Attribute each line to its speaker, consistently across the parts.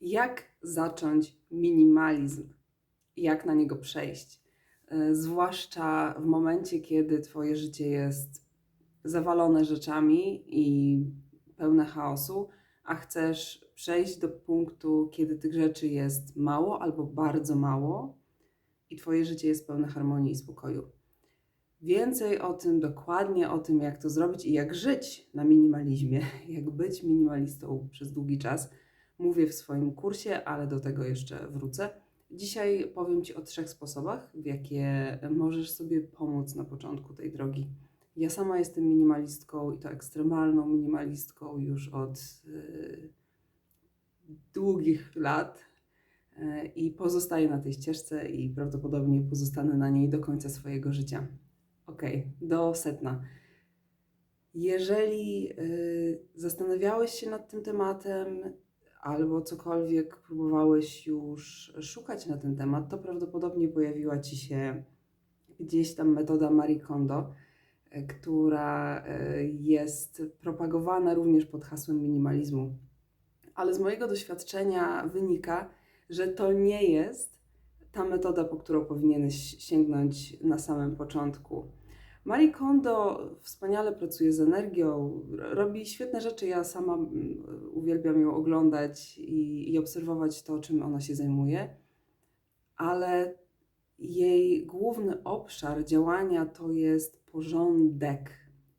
Speaker 1: Jak zacząć minimalizm? Jak na niego przejść? E, Zwłaszcza w momencie, kiedy Twoje życie jest zawalone rzeczami i pełne chaosu, a chcesz przejść do punktu, kiedy tych rzeczy jest mało albo bardzo mało i Twoje życie jest pełne harmonii i spokoju. Więcej o tym, dokładnie o tym, jak to zrobić i jak żyć na minimalizmie, jak być minimalistą przez długi czas, mówię w swoim kursie, ale do tego jeszcze wrócę. Dzisiaj powiem Ci o trzech sposobach, w jakie możesz sobie pomóc na początku tej drogi. Ja sama jestem minimalistką i to ekstremalną minimalistką już od yy, długich lat yy, i pozostaję na tej ścieżce i prawdopodobnie pozostanę na niej do końca swojego życia. Okej, do sedna. Jeżeli y, zastanawiałeś się nad tym tematem, albo cokolwiek próbowałeś już szukać na ten temat, to prawdopodobnie pojawiła ci się gdzieś tam metoda Marie Kondo, y, która y, jest propagowana również pod hasłem minimalizmu. Ale z mojego doświadczenia wynika, że to nie jest ta metoda, po którą powinieneś sięgnąć na samym początku. Marie Kondo wspaniale pracuje z energią, robi świetne rzeczy. Ja sama mm, uwielbiam ją oglądać i, i obserwować to, czym ona się zajmuje, ale jej główny obszar działania to jest porządek.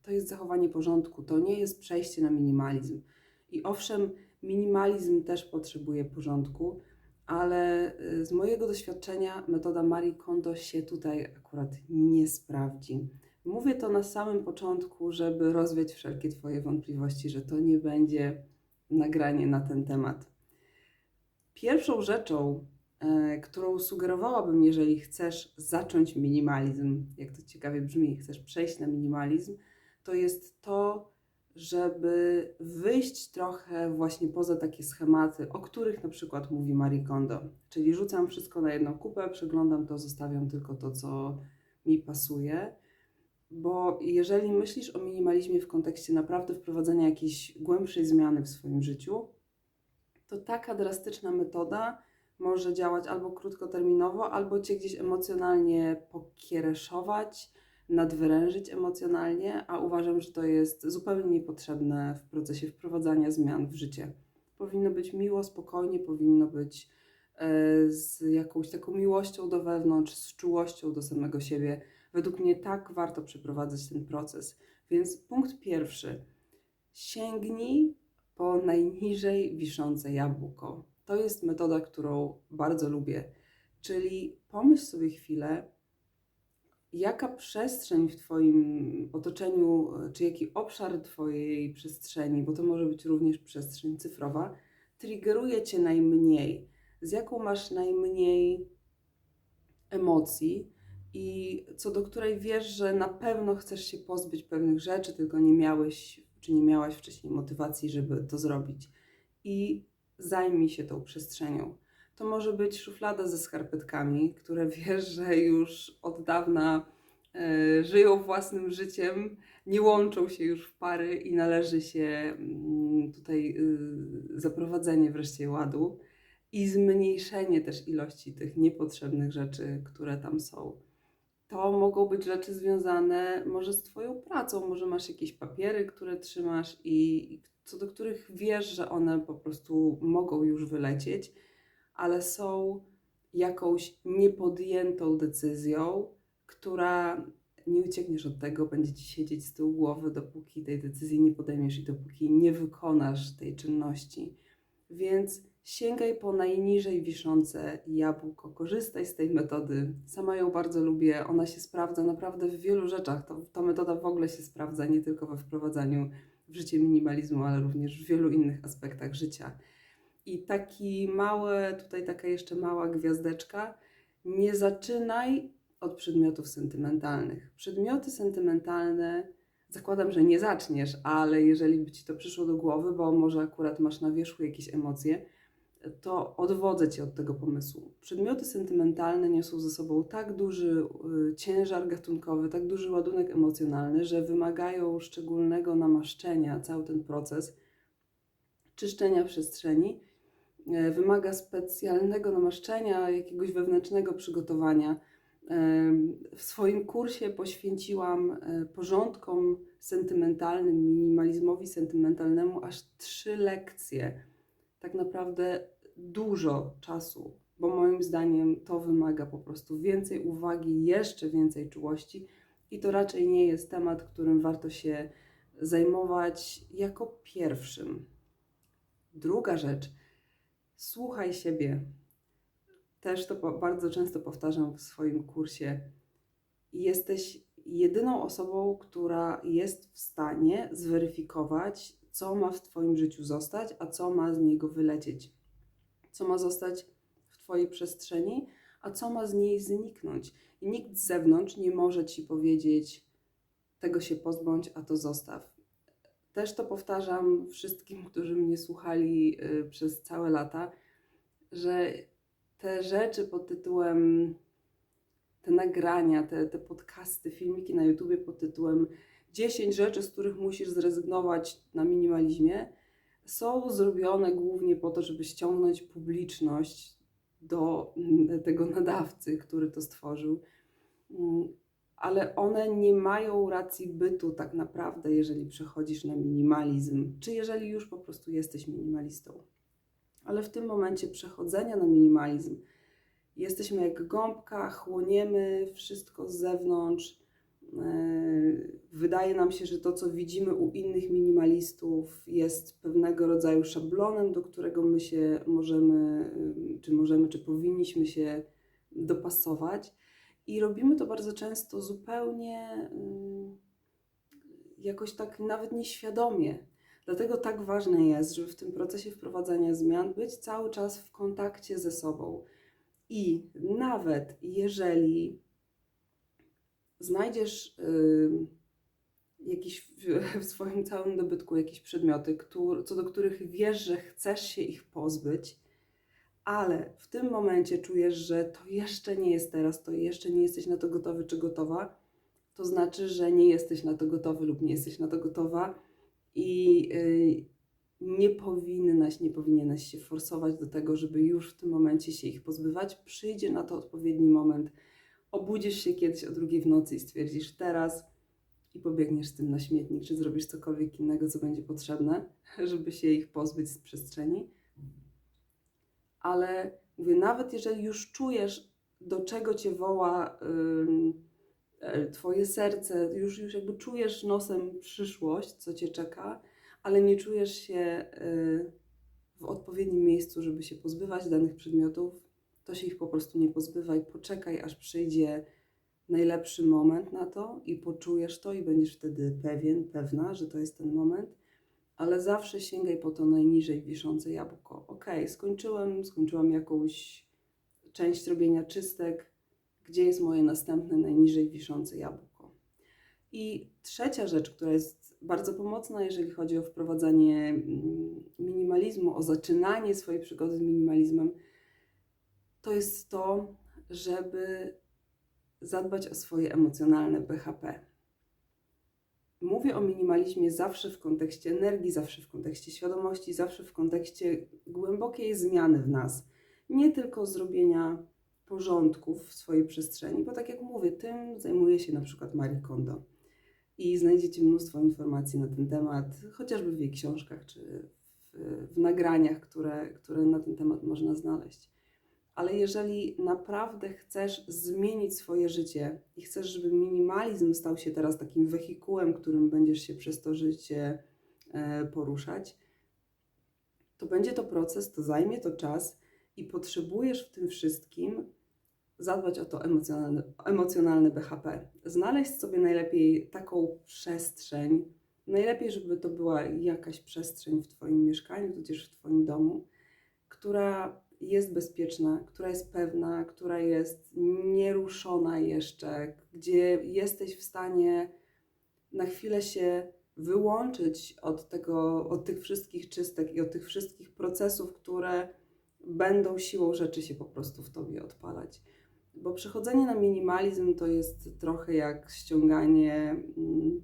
Speaker 1: To jest zachowanie porządku, to nie jest przejście na minimalizm. I owszem, minimalizm też potrzebuje porządku, ale y, z mojego doświadczenia metoda Marie Kondo się tutaj akurat nie sprawdzi. Mówię to na samym początku, żeby rozwiać wszelkie Twoje wątpliwości, że to nie będzie nagranie na ten temat. Pierwszą rzeczą, e, którą sugerowałabym, jeżeli chcesz zacząć minimalizm, jak to ciekawie brzmi, chcesz przejść na minimalizm, to jest to, żeby wyjść trochę właśnie poza takie schematy, o których na przykład mówi Marie Kondo. Czyli rzucam wszystko na jedną kupę, przeglądam to, zostawiam tylko to, co mi pasuje. Bo jeżeli myślisz o minimalizmie w kontekście naprawdę wprowadzenia jakiejś głębszej zmiany w swoim życiu, to taka drastyczna metoda może działać albo krótkoterminowo, albo cię gdzieś emocjonalnie pokiereszować, nadwyrężyć emocjonalnie, a uważam, że to jest zupełnie niepotrzebne w procesie wprowadzania zmian w życie. Powinno być miło, spokojnie, powinno być e, z jakąś taką miłością do wewnątrz, z czułością do samego siebie. Według mnie tak warto przeprowadzać ten proces. Więc punkt pierwszy. Sięgnij po najniżej wiszące jabłko. To jest metoda, którą bardzo lubię. Czyli pomyśl sobie chwilę, jaka przestrzeń w Twoim otoczeniu, czy jaki obszar Twojej przestrzeni, bo to może być również przestrzeń cyfrowa, triggeruje Cię najmniej, z jaką masz najmniej emocji i co do której wiesz, że na pewno chcesz się pozbyć pewnych rzeczy, tylko nie miałeś czy nie miałaś wcześniej motywacji, żeby to zrobić. I zajmij się tą przestrzenią. To może być szuflada ze skarpetkami, które wiesz, że już od dawna e, żyją własnym życiem, nie łączą się już w pary i należy się mm, tutaj y, zaprowadzenie wreszcie ładu i zmniejszenie też ilości tych niepotrzebnych rzeczy, które tam są. To mogą być rzeczy związane może z Twoją pracą, może masz jakieś papiery, które trzymasz i co do których wiesz, że one po prostu mogą już wylecieć, ale są jakąś niepodjętą decyzją, która nie uciekniesz od tego, będzie ci siedzieć z tyłu głowy, dopóki tej decyzji nie podejmiesz i dopóki nie wykonasz tej czynności. Więc sięgaj po najniżej wiszące jabłko, korzystaj z tej metody. Sama ją bardzo lubię, ona się sprawdza naprawdę w wielu rzeczach. To, ta metoda w ogóle się sprawdza nie tylko we wprowadzaniu w życie minimalizmu, ale również w wielu innych aspektach życia. I taki małe, tutaj taka jeszcze mała gwiazdeczka, nie zaczynaj od przedmiotów sentymentalnych. Przedmioty sentymentalne zakładam, że nie zaczniesz, ale jeżeli by ci to przyszło do głowy, bo może akurat masz na wierzchu jakieś emocje, to odwodzę cię od tego pomysłu. Przedmioty sentymentalne niosą ze sobą tak duży y, ciężar gatunkowy, tak duży ładunek emocjonalny, że wymagają szczególnego namaszczenia cały ten proces czyszczenia przestrzeni e, wymaga specjalnego namaszczenia, jakiegoś wewnętrznego przygotowania. W swoim kursie poświęciłam e, porządkom sentymentalnym, minimalizmowi sentymentalnemu aż trzy lekcje. Tak naprawdę dużo czasu, bo moim zdaniem to wymaga po prostu więcej uwagi, jeszcze więcej czułości i to raczej nie jest temat, którym warto się zajmować jako pierwszym. Druga rzecz, słuchaj siebie. Też to bardzo często powtarzam w swoim kursie. Jesteś jedyną osobą, która jest w stanie zweryfikować, co ma w Twoim życiu zostać, a co ma z niego wylecieć. Co ma zostać w Twojej przestrzeni, a co ma z niej zniknąć. I nikt z zewnątrz nie może Ci powiedzieć, tego się pozbądź, a to zostaw. Też to powtarzam wszystkim, którzy mnie słuchali y, przez całe lata, że te rzeczy pod tytułem, te nagrania, te, te podcasty, filmiki na YouTubie pod tytułem 10 rzeczy, z których musisz zrezygnować na minimalizmie, są zrobione głównie po to, żeby ściągnąć publiczność do mm, tego nadawcy, który to stworzył. Mm, Ale one nie mają racji bytu tak naprawdę, jeżeli przechodzisz na minimalizm, czy jeżeli już po prostu jesteś minimalistą. Ale w tym momencie przechodzenia na minimalizm jesteśmy jak gąbka, chłoniemy wszystko z zewnątrz. Yy, Wydaje nam się, że to, co widzimy u innych minimalistów, jest pewnego rodzaju szablonem, do którego my się możemy, yy, czy możemy, czy powinniśmy się dopasować. I robimy to bardzo często zupełnie yy, jakoś tak nawet nieświadomie. Dlatego tak ważne jest, żeby w tym procesie wprowadzania zmian być cały czas w kontakcie ze sobą. I nawet jeżeli znajdziesz y, jakiś w, swoim całym dobytku jakieś przedmioty, któr, co do których wiesz, że chcesz się ich pozbyć, ale w tym momencie czujesz, że to jeszcze nie jest teraz, to jeszcze nie jesteś na to gotowy czy gotowa, to znaczy, że nie jesteś na to gotowy lub nie jesteś na to gotowa i y, nie powinnaś, nie powinieneś się forsować do tego, żeby już w tym momencie się ich pozbywać. Przyjdzie na to odpowiedni moment. Obudzisz się kiedyś o drugiej w nocy i stwierdzisz teraz i pobiegniesz z tym na śmietnik, czy zrobisz cokolwiek innego, co będzie potrzebne, żeby się ich pozbyć z przestrzeni. Ale mówię, nawet jeżeli już czujesz, do czego cię woła e, twoje serce, już, już jakby czujesz nosem przyszłość, co cię czeka, ale nie czujesz się y, w odpowiednim miejscu, żeby się pozbywać danych przedmiotów, to się ich po prostu nie pozbywaj. Poczekaj, aż przyjdzie najlepszy moment na to i poczujesz to i będziesz wtedy pewien, pewna, że to jest ten moment, ale zawsze sięgaj po to najniżej wiszące jabłko. Ok, skończyłem, skończyłam jakąś część robienia czystek, gdzie jest moje następne najniżej wiszące jabłko. I trzecia rzecz, która jest bardzo pomocna, jeżeli chodzi o wprowadzanie mm, minimalizmu, o zaczynanie swojej przygody z minimalizmem, to jest to, żeby zadbać o swoje emocjonalne BHP. Mówię o minimalizmie zawsze w kontekście energii, zawsze w kontekście świadomości, zawsze w kontekście głębokiej zmiany w nas. Nie tylko zrobienia porządków w swojej przestrzeni, bo tak jak mówię, tym zajmuje się na przykład Marie Kondo. I znajdziecie mnóstwo informacji na ten temat, chociażby w jej książkach czy w, w nagraniach, które, które na ten temat można znaleźć. Ale jeżeli naprawdę chcesz zmienić swoje życie i chcesz, żeby minimalizm stał się teraz takim wehikułem, którym będziesz się przez to życie e, poruszać, to będzie to proces, to zajmie to czas i potrzebujesz w tym wszystkim zadbać o to emocjonalne, emocjonalne BHP. Znaleźć sobie najlepiej taką przestrzeń, najlepiej, żeby to była jakaś przestrzeń w Twoim mieszkaniu, tudzież w Twoim domu, która jest bezpieczna, która jest pewna, która jest nieruszona jeszcze, gdzie jesteś w stanie na chwilę się wyłączyć od, tego, od tych wszystkich czystek i od tych wszystkich procesów, które będą siłą rzeczy się po prostu w tobie odpalać. Bo przechodzenie na minimalizm to jest trochę jak ściąganie mm,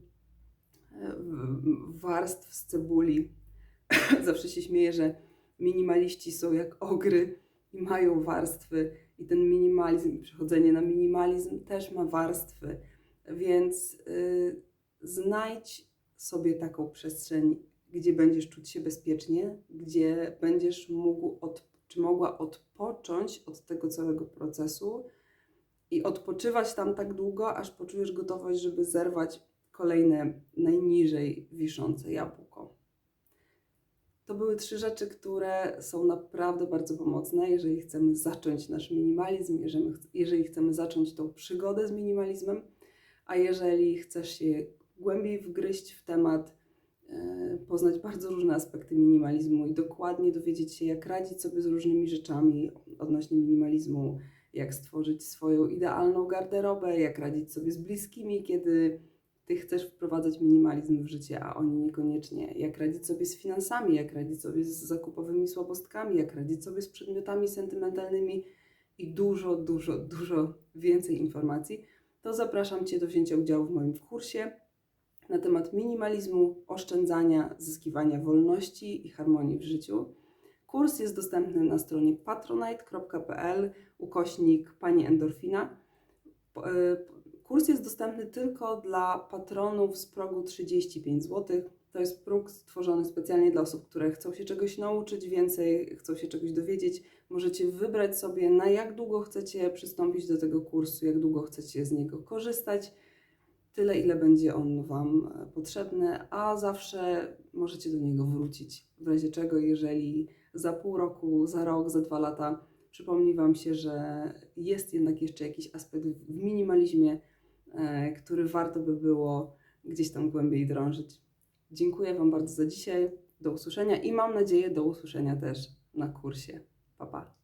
Speaker 1: warstw z cebuli. Zawsze się śmieję, że minimaliści są jak ogry i mają warstwy, i ten minimalizm, przechodzenie na minimalizm też ma warstwy. Więc y, znajdź sobie taką przestrzeń, gdzie będziesz czuć się bezpiecznie, gdzie będziesz mógł od, czy mogła odpocząć od tego całego procesu i odpoczywać tam tak długo, aż poczujesz gotowość, żeby zerwać kolejne najniżej wiszące jabłko. To były trzy rzeczy, które są naprawdę bardzo pomocne, jeżeli chcemy zacząć nasz minimalizm, jeżeli, chcemy zacząć tą przygodę z minimalizmem, a jeżeli chcesz się głębiej wgryźć w temat, e, poznać bardzo różne aspekty minimalizmu i dokładnie dowiedzieć się, jak radzić sobie z różnymi rzeczami odnośnie minimalizmu, jak stworzyć swoją idealną garderobę, jak radzić sobie z bliskimi, kiedy ty chcesz wprowadzać minimalizm w życie, a oni niekoniecznie. Jak radzić sobie z finansami, jak radzić sobie z zakupowymi słabostkami, jak radzić sobie z przedmiotami sentymentalnymi i dużo, dużo, dużo więcej informacji, to zapraszam Cię do wzięcia udziału w moim kursie na temat minimalizmu, oszczędzania, zyskiwania wolności i harmonii w życiu. Kurs jest dostępny na stronie patronite.pl ukośnik Pani Endorfina. Kurs jest dostępny tylko dla patronów z progu 35 zł. To jest próg stworzony specjalnie dla osób, które chcą się czegoś nauczyć więcej, chcą się czegoś dowiedzieć. Możecie wybrać sobie, na jak długo chcecie przystąpić do tego kursu, jak długo chcecie z niego korzystać. Tyle, ile będzie on Wam e, potrzebny, a zawsze możecie do niego wrócić. W razie czego, jeżeli za pół roku, za rok, za dwa lata przypomni Wam się, że jest jednak jeszcze jakiś aspekt w minimalizmie, który warto by było gdzieś tam głębiej drążyć. Dziękuję Wam bardzo za dzisiaj. Do usłyszenia i mam nadzieję do usłyszenia też na kursie. Pa, pa.